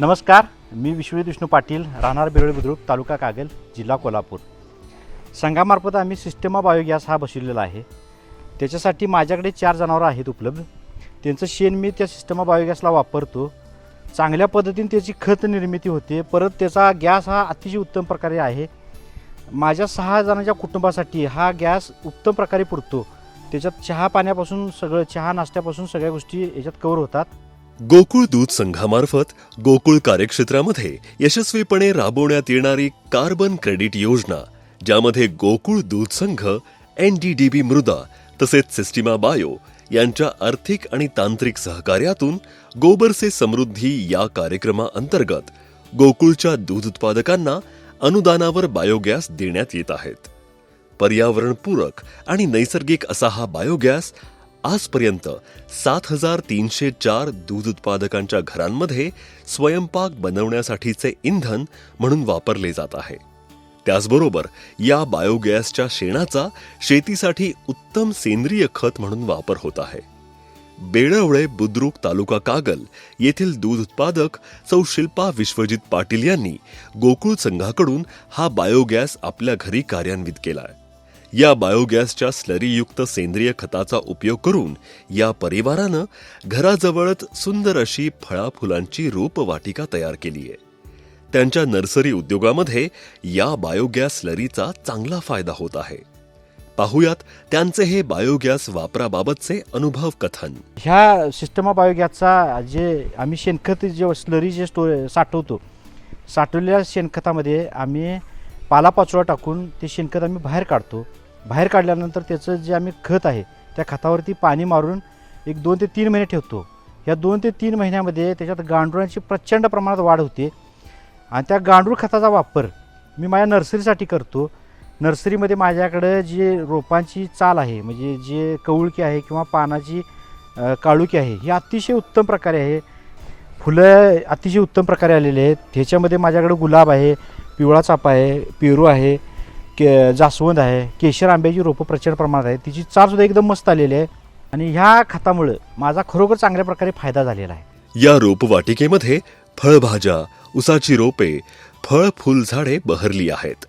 नमस्कार मी विश्वजित विष्णू पाटील राहणार बिरोळी बुद्रुक तालुका कागल जिल्हा कोल्हापूर. संघामार्फत आम्ही सिस्टमा बायोगॅस हा बसवलेला आहे. त्याच्यासाठी माझ्याकडे चार जनावरं आहेत उपलब्ध. त्यांचं शेण मी त्या सिस्टमा बायोगॅसला वापरतो. चांगल्या पद्धतीने त्याची खत निर्मिती होते. परत त्याचा गॅस हा अतिशय उत्तम प्रकारे आहे. माझ्या सहा जणांच्या कुटुंबासाठी हा गॅस उत्तम प्रकारे पुरतो. त्याच्यात चहा पाण्यापासून सगळं चहा नाश्त्यापासून सगळ्या गोष्टी याच्यात कवर होतात. गोकुळ दूध संघामार्फत गोकुळ कार्यक्षेत्रामध्ये यशस्वीपणे राबवण्यात येणारी कार्बन क्रेडिट योजना ज्यामध्ये गोकुळ दूध संघ एनडीडीबी मृदा तसेच सिस्टिमा बायो यांच्या आर्थिक आणि तांत्रिक सहकार्यातून गोबरसे समृद्धी या कार्यक्रमाअंतर्गत गोकुळच्या दूध उत्पादकांना अनुदानावर बायोगॅस देण्यात येत आहेत. पर्यावरणपूरक आणि नैसर्गिक असा हा बायोगॅस आजपर्यंत सात हजार तीनशे चार दूध उत्पादकांच्या घरांमध्ये स्वयंपाक बनवण्यासाठीचे इंधन म्हणून वापरले जात आहे. त्याचबरोबर या बायोगॅसच्या शेणाचा शेतीसाठी उत्तम सेंद्रिय खत म्हणून वापर होत आहे. बेळवळे बुद्रुक तालुका कागल येथील दूध उत्पादक सौ शिल्पा विश्वजित पाटील यांनी गोकुळ संघाकडून हा बायोगॅस आपल्या घरी कार्यान्वित केलाय या बायोगॅसच्या स्लरीयुक्त सेंद्रिय खताचा उपयोग करून या परिवारानं घराजवळच सुंदर अशी फळाफुलांची रोपवाटिका तयार केली आहे. त्यांच्या नर्सरी उद्योगामध्ये या बायोगॅस स्लरीचा चांगला फायदा होत आहे. पाहुयात त्यांचे हे बायोगॅस वापराबाबतचे अनुभव कथन. ह्या सिस्टमा बायोगॅसचा जे आम्ही शेणखत जे स्लरी जे स्टो साठवतो साठवलेल्या शेणखतामध्ये आम्ही पालापाचोळा टाकून ते शेणखत आम्ही बाहेर काढतो. बाहेर काढल्यानंतर त्याचं जे आम्ही खत आहे त्या खतावरती पाणी मारून एक दोन ते तीन महिने ठेवतो. या दोन ते तीन महिन्यामध्ये त्याच्यात गांडुळांची प्रचंड प्रमाणात वाढ होते. आणि त्या गांडूळ खताचा वापर मी माझ्या नर्सरीसाठी करतो. नर्सरीमध्ये माझ्याकडं जे रोपांची चाल आहे म्हणजे जे कवळकी आहे किंवा पानाची काळुकी आहे ही अतिशय उत्तम प्रकारे आहे. फुलं अतिशय उत्तम प्रकारे आलेले आहेत. ह्याच्यामध्ये माझ्याकडं गुलाब आहे पिवळा चापा आहे पेरू आहे के जास्वंद आहे केशर आंब्याची रोपं प्रचंड प्रमाणात आहे तिची चालसुद्धा एकदम मस्त आलेली आहे. आणि ह्या खतामुळं माझा खरोखर चांगल्या प्रकारे फायदा झालेला आहे. या रोपवाटिकेमध्ये फळभाज्या उसाची रोपे फळ फुल झाडे बहरली आहेत.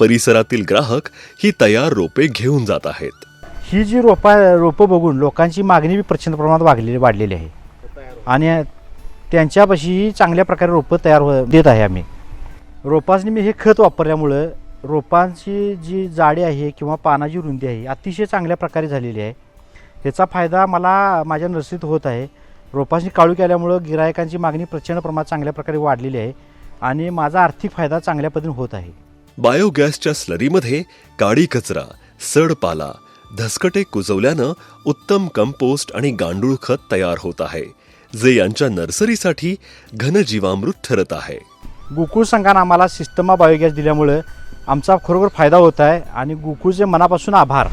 परिसरातील ग्राहक ही तयार रोपे घेऊन जात आहेत. ही जी रोपा रोपं बघून लोकांची मागणी बी प्रचंड प्रमाणात वाढलेली वाढलेली आहे. आणि त्यांच्यापाशी चांगल्या प्रकारे रोपं तयार हो देत आहे आम्ही. रोपांनी मी हे खत वापरल्यामुळं रोपांची जी जाडी आहे किंवा पानाची रुंदी आहे अतिशय चांगल्या प्रकारे झालेली आहे. ह्याचा फायदा मला माझ्या नर्सरीत होत आहे. रोपांची काळू केल्यामुळं गिरायकांची मागणी प्रचंड प्रमाणात चांगल्या प्रकारे वाढलेली आहे आणि माझा आर्थिक फायदा चांगल्या पद्धतीने होत आहे. बायोगॅसच्या स्लरीमध्ये काडी कचरा सडपाला धसकटे कुजवल्यानं उत्तम कंपोस्ट आणि गांडूळ खत तयार होत आहे जे यांच्या नर्सरीसाठी घनजीवामृत ठरत आहे. गोकुळ संघानं आम्हाला सिस्टमा बायोगॅस दिल्यामुळं आमचा खरोखर फायदा होत आहे आणि गोकुळचे मनापासून आभार.